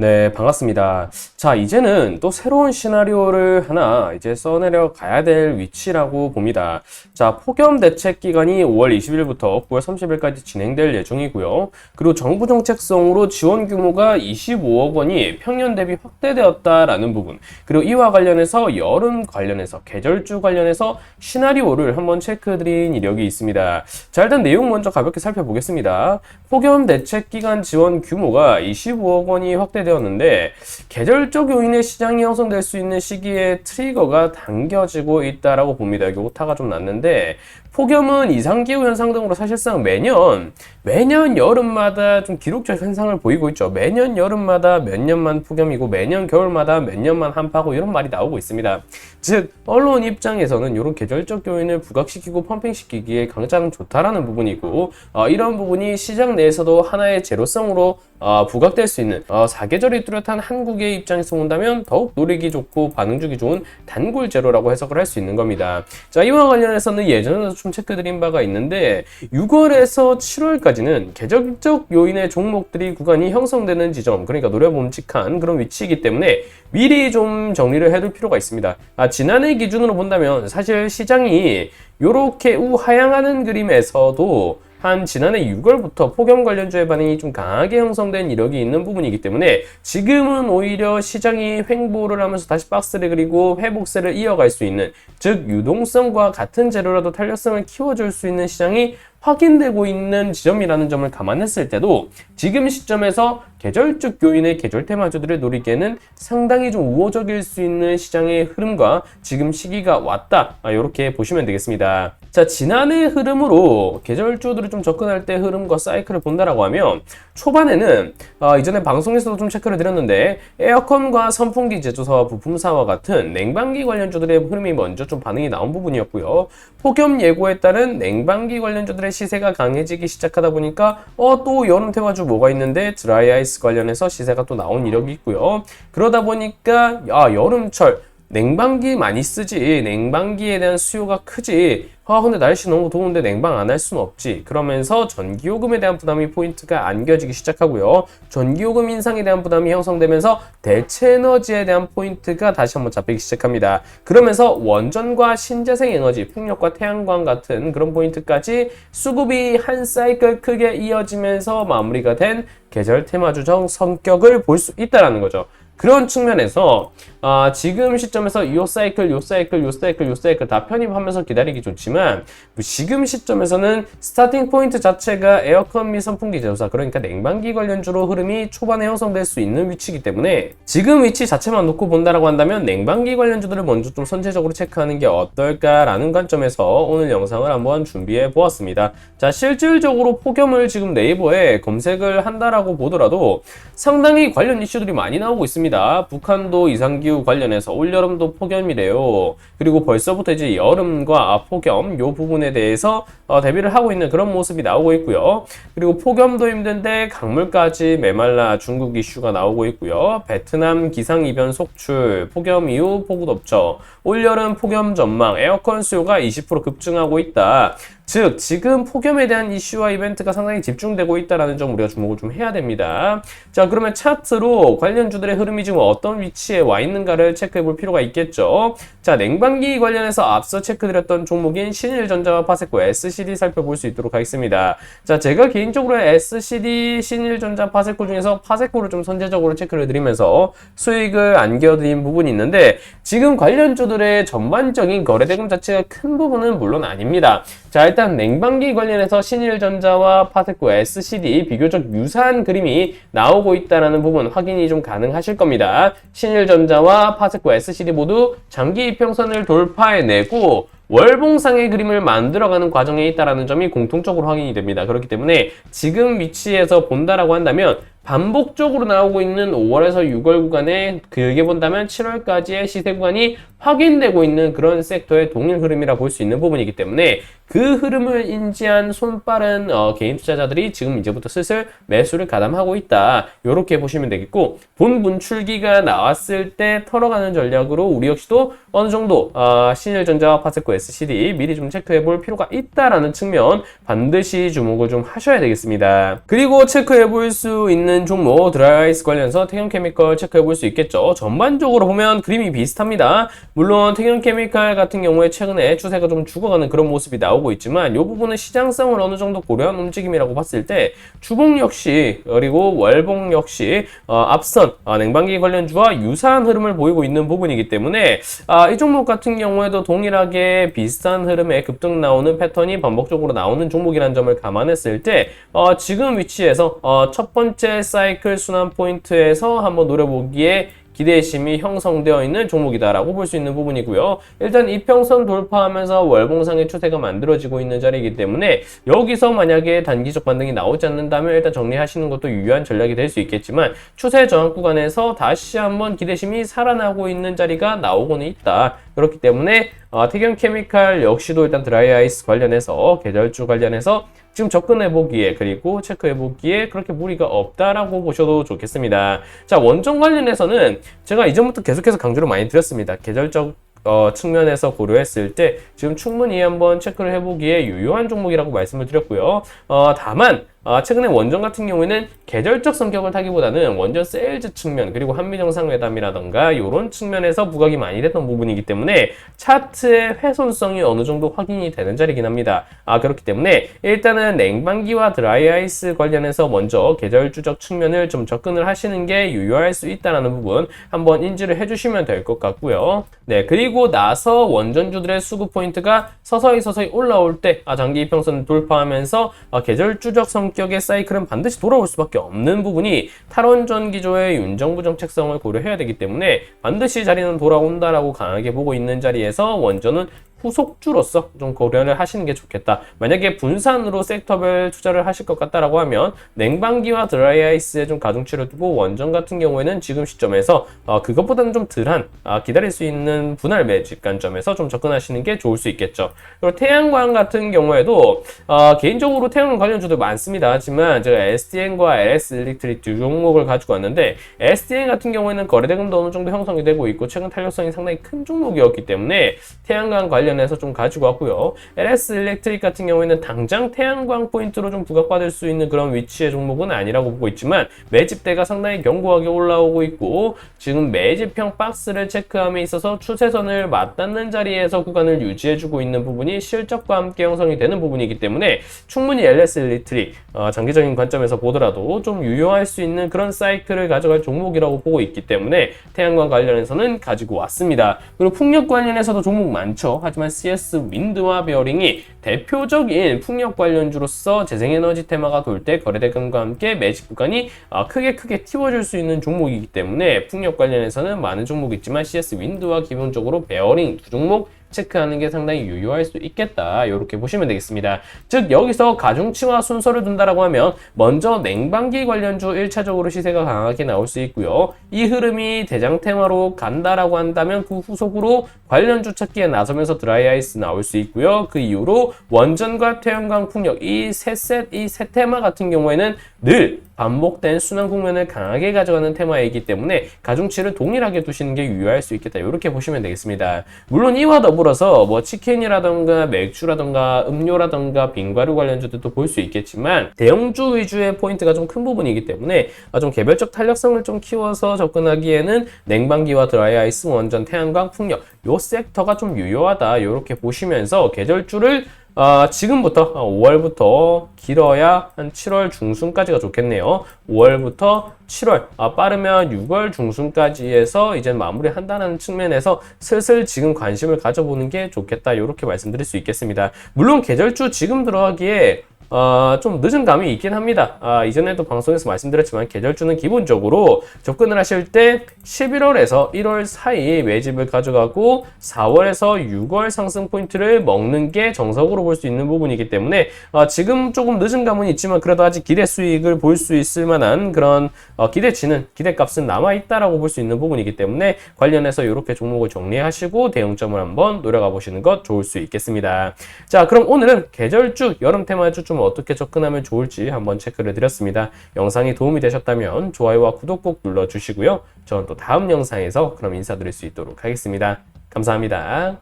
네, 반갑습니다. 자, 이제는 또 새로운 시나리오를 하나 이제 써내려 가야 될 위치라고 봅니다. 자, 폭염 대책 기간이 5월 20일부터 9월 30일까지 진행될 예정이고요. 그리고 정부 정책성으로 지원 규모가 25억 원이 평년 대비 확대되었다라는 부분. 그리고 이와 관련해서 여름 관련해서 계절주 관련해서 시나리오를 한번 체크드린 이력이 있습니다. 자, 일단 내용 먼저 가볍게 살펴보겠습니다. 폭염 대책 기간 지원 규모가 25억 원이 확대 되었는데 계절적 요인의 시장이 형성될 수 있는 시기에 트리거가 당겨지고 있다라고 봅니다. 여기 오타가 좀 났는데 폭염은 이상기후 현상 등으로 사실상 매년 매년 여름마다 좀 기록적 현상을 보이고 있죠. 매년 여름마다 몇 년만 폭염이고 매년 겨울마다 몇 년만 한파고 이런 말이 나오고 있습니다. 즉 언론 입장에서는 이런 계절적 요인을 부각시키고 펌핑시키기에 가장 좋다라는 부분이고 어, 이런 부분이 시장 내에서도 하나의 제로성으로 어, 부각될 수 있는 어, 사계 절이 뚜렷한 한국의 입장에서 본다면 더욱 노리기 좋고 반응 주기 좋은 단골 제로라고 해석을 할 수 있는 겁니다. 자 이와 관련해서는 예전에도 좀 체크드린 바가 있는데 6월에서 7월까지는 계절적 요인의 종목들이 구간이 형성되는 지점 그러니까 노려봄직한 그런 위치이기 때문에 미리 좀 정리를 해둘 필요가 있습니다. 아, 지난해 기준으로 본다면 사실 시장이 이렇게 우하향하는 그림에서도 한 지난해 6월부터 폭염 관련주의 반응이 좀 강하게 형성된 이력이 있는 부분이기 때문에 지금은 오히려 시장이 횡보를 하면서 다시 박스를 그리고 회복세를 이어갈 수 있는 즉 유동성과 같은 재료라도 탄력성을 키워줄 수 있는 시장이 확인되고 있는 지점이라는 점을 감안했을 때도 지금 시점에서 계절적 요인의 계절 테마주들을 노리기에는 상당히 좀 우호적일 수 있는 시장의 흐름과 지금 시기가 왔다. 이렇게 아, 보시면 되겠습니다. 자, 지난해 흐름으로 계절주들을 좀 접근할 때 흐름과 사이클을 본다라고 하면 초반에는 어, 이전에 방송에서도 좀 체크를 드렸는데 에어컨과 선풍기 제조사와 부품사와 같은 냉방기 관련주들의 흐름이 먼저 좀 반응이 나온 부분이었고요. 폭염 예고에 따른 냉방기 관련주들의 시세가 강해지기 시작하다 보니까 어, 또 여름 테마주 뭐가 있는데 드라이 아이스 디바이스 관련해서 시세가 또 나온 이력이 있고요. 그러다 보니까 야 여름철 냉방기 많이 쓰지. 냉방기에 대한 수요가 크지. 아 근데 날씨 너무 더운데 냉방 안 할 수는 없지. 그러면서 전기요금에 대한 부담이 포인트가 안겨지기 시작하고요. 전기요금 인상에 대한 부담이 형성되면서 대체에너지에 대한 포인트가 다시 한번 잡히기 시작합니다. 그러면서 원전과 신재생 에너지 풍력과 태양광 같은 그런 포인트까지 수급이 한 사이클 크게 이어지면서 마무리가 된 계절 테마주정 성격을 볼 수 있다라는 거죠 그런 측면에서 아, 지금 시점에서 요 사이클, 요 사이클, 요 사이클, 요 사이클 다 편입하면서 기다리기 좋지만 지금 시점에서는 스타팅 포인트 자체가 에어컨 및 선풍기 제조사 그러니까 냉방기 관련주로 흐름이 초반에 형성될 수 있는 위치이기 때문에 지금 위치 자체만 놓고 본다라고 한다면 냉방기 관련주들을 먼저 좀 선제적으로 체크하는 게 어떨까라는 관점에서 오늘 영상을 한번 준비해 보았습니다. 자, 실질적으로 폭염을 지금 네이버에 검색을 한다라고 보더라도 상당히 관련 이슈들이 많이 나오고 있습니다. 북한도 이상기 기후 관련해서 올여름도 폭염이래요. 그리고 벌써부터 이제 여름과 폭염 요 부분에 대해서 어, 대비를 하고 있는 그런 모습이 나오고 있고요. 그리고 폭염도 힘든데 강물까지 메말라 중국 이슈가 나오고 있고요. 베트남 기상 이변 속출, 폭염 이후 폭우 덮쳐, 올여름 폭염 전망, 에어컨 수요가 20% 급증하고 있다. 즉 지금 폭염에 대한 이슈와 이벤트가 상당히 집중되고 있다는 점 우리가 주목을 좀 해야 됩니다. 자 그러면 차트로 관련 주들의 흐름이 지금 어떤 위치에 와 있는가를 체크해 볼 필요가 있겠죠. 자 냉방기 관련해서 앞서 체크드렸던 종목인 신일전자와 파세코 SCD 살펴볼 수 있도록 하겠습니다. 자 제가 개인적으로 SCD 신일전자 파세코 중에서 파세코를 좀 선제적으로 체크를 드리면서 수익을 안겨드린 부분이 있는데 지금 관련 주들의 전반적인 거래대금 자체가 큰 부분은 물론 아닙니다. 자 일단 냉방기 관련해서 신일전자와 파세코 SCD 비교적 유사한 그림이 나오고 있다는 부분 확인이 좀 가능하실 겁니다. 신일전자와 파세코 SCD 모두 장기 이평선을 돌파해내고 월봉상의 그림을 만들어가는 과정에 있다는 점이 공통적으로 확인이 됩니다. 그렇기 때문에 지금 위치에서 본다라고 한다면 반복적으로 나오고 있는 5월에서 6월 구간에 길게 본다면 7월까지의 시세 구간이 확인되고 있는 그런 섹터의 동일 흐름이라 볼 수 있는 부분이기 때문에 그 흐름을 인지한 손빠른 어, 개인 투자자들이 지금 이제부터 슬슬 매수를 가담하고 있다. 이렇게 보시면 되겠고 본 분출기가 나왔을 때 털어가는 전략으로 우리 역시도 어느 정도 어, 신일전자와 파세코 SCD 미리 좀 체크해 볼 필요가 있다라는 측면 반드시 주목을 좀 하셔야 되겠습니다. 그리고 체크해 볼 수 있는 종목 드라이아이스 관련해서 태경케미컬 체크해 볼 수 있겠죠. 전반적으로 보면 그림이 비슷합니다. 물론 태경케미칼 같은 경우에 최근에 추세가 좀 죽어가는 그런 모습이 나오고 있지만 이 부분은 시장성을 어느 정도 고려한 움직임이라고 봤을 때 주봉 역시 그리고 월봉 역시 어, 앞선 어, 냉방기 관련주와 유사한 흐름을 보이고 있는 부분이기 때문에 아, 이 종목 같은 경우에도 동일하 게 비슷한 흐름의 급등 나오는 패턴이 반복적으로 나오는 종목이라는 점을 감안했을 때 어, 지금 위치에서 어, 첫 번째 사이클 순환 포인트에서 한번 노려보기에 기대심이 형성되어 있는 종목이다라고 볼 수 있는 부분이고요. 일단 이평선 돌파하면서 월봉상의 추세가 만들어지고 있는 자리이기 때문에 여기서 만약에 단기적 반등이 나오지 않는다면 일단 정리하시는 것도 유효한 전략이 될 수 있겠지만 추세 저항 구간에서 다시 한번 기대심이 살아나고 있는 자리가 나오고는 있다. 그렇기 때문에 어, 태경 케미칼 역시도 일단 드라이 아이스 관련해서 계절주 관련해서 지금 접근해 보기에 그리고 체크해 보기에 그렇게 무리가 없다라고 보셔도 좋겠습니다. 자 원전 관련해서는 제가 이전부터 계속해서 강조를 많이 드렸습니다. 계절적 어, 측면에서 고려했을 때 지금 충분히 한번 체크를 해보기에 유효한 종목이라고 말씀을 드렸고요. 어, 다만 어, 최근에 원전 같은 경우에는 계절적 성격을 타기보다는 원전 세일즈 측면 그리고 한미 정상회담이라던가 이런 측면에서 부각이 많이 됐던 부분이기 때문에 차트의 훼손성이 어느 정도 확인이 되는 자리긴 합니다. 아 그렇기 때문에 일단은 냉방기와 드라이아이스 관련해서 먼저 계절주적 측면을 좀 접근을 하시는 게 유효할 수 있다는 부분 한번 인지를 해주시면 될 것 같고요. 네 그리고 나서 원전주들의 수급 포인트가 서서히 서서히 올라올 때 아, 장기 이평선 돌파하면서 아, 계절주적 성격 의 사이클은 반드시 돌아올 수밖에 없는 부분이 탈원전 기조의 윤정부 정책성을 고려해야 되기 때문에 반드시 자리는 돌아온다라고 강하게 보고 있는 자리에서 원전은 후속주로서 좀 고려를 하시는 게 좋겠다. 만약에 분산으로 섹터별 투자를 하실 것 같다라고 하면 냉방기와 드라이아이스에 좀 가중치를 두고 원전 같은 경우에는 지금 시점에서 어, 그것보다는 좀 덜한 아, 기다릴 수 있는 분할 매집 관점에서 좀 접근하시는 게 좋을 수 있겠죠. 그리고 태양광 같은 경우에도 어, 개인적으로 태양광 관련주도 많습니다. 하지만 제가 SDN과 LS 일렉트릭 두 종목을 가지고 왔는데 SDN 같은 경우에는 거래대금도 어느 정도 형성이 되고 있고 최근 탄력성이 상당히 큰 종목이었기 때문에 태양광 관련 관련해서 좀 가지고 왔고요. LS 일렉트릭 같은 경우에는 당장 태양광 포인트로 좀 부각받을 수 있는 그런 위치의 종목은 아니라고 보고 있지만 매집대가 상당히 견고하게 올라오고 있고 지금 매집형 박스를 체크함에 있어서 추세선을 맞닿는 자리에서 구간을 유지해주고 있는 부분이 실적과 함께 형성이 되는 부분이기 때문에 충분히 LS 일렉트릭 어, 장기적인 관점에서 보더라도 좀 유효할 수 있는 그런 사이클을 가져갈 종목이라고 보고 있기 때문에 태양광 관련해서는 가지고 왔습니다. 그리고 풍력 관련해서도 종목 많죠. CS 윈드와 베어링이 대표적인 풍력 관련주로서 재생에너지 테마가 돌 때 거래 대금과 함께 매직 구간이 어, 크게 크게 튀워줄 수 있는 종목이기 때문에 풍력 관련해서는 많은 종목이 있지만 CS 윈드와 기본적으로 베어링 두 종목 체크하는 게 상당히 유효할 수 있겠다. 이렇게 보시면 되겠습니다. 즉 여기서 가중치와 순서를 둔다라고 하면 먼저 냉방기 관련주 1차적으로 시세가 강하게 나올 수 있고요. 이 흐름이 대장 테마로 간다라고 한다면 그 후속으로 관련주 찾기에 나서면서 드라이아이스 나올 수 있고요. 그 이후로 원전과 태양광 풍력 이 세 셋, 이 세 테마 같은 경우에는 늘 반복된 순환 국면을 강하게 가져가는 테마이기 때문에 가중치를 동일하게 두시는 게 유효할 수 있겠다. 이렇게 보시면 되겠습니다. 물론 이와 더불어서 뭐 치킨이라던가 맥주라던가 음료라던가 빙과류 관련주들도 볼 수 있겠지만 대형주 위주의 포인트가 좀 큰 부분이기 때문에 아, 좀 개별적 탄력성을 좀 키워서 접근하기에는 냉방기와 드라이아이스 원전 태양광 풍력 요 섹터가 좀 유효하다. 이렇게 보시면서 계절주를 아, 지금부터 5월부터 길어야 한 7월 중순까지가 좋겠네요. 5월부터 7월, 아, 빠르면 6월 중순까지 해서 이제 마무리한다는 측면에서 슬슬 지금 관심을 가져보는 게 좋겠다. 이렇게 말씀드릴 수 있겠습니다. 물론 계절주 지금 들어가기에 어, 좀 늦은 감이 있긴 합니다. 아, 이전에도 방송에서 말씀드렸지만 계절주는 기본적으로 접근을 하실 때 11월에서 1월 사이 매집을 가져가고 4월에서 6월 상승 포인트를 먹는 게 정석으로 볼 수 있는 부분이기 때문에 어, 지금 조금 늦은 감은 있지만 그래도 아직 기대 수익을 볼 수 있을 만한 그런 어, 기대치는 기대값은 남아 있다라고 볼 수 있는 부분이기 때문에 관련해서 이렇게 종목을 정리하시고 대응점을 한번 노려가 보시는 것 좋을 수 있겠습니다. 자, 그럼 오늘은 계절주 여름 테마주 좀 어떻게 접근하면 좋을지 한번 체크를 드렸습니다. 영상이 도움이 되셨다면 좋아요와 구독 꼭 눌러주시고요. 저는 또 다음 영상에서 그럼 인사드릴 수 있도록 하겠습니다. 감사합니다.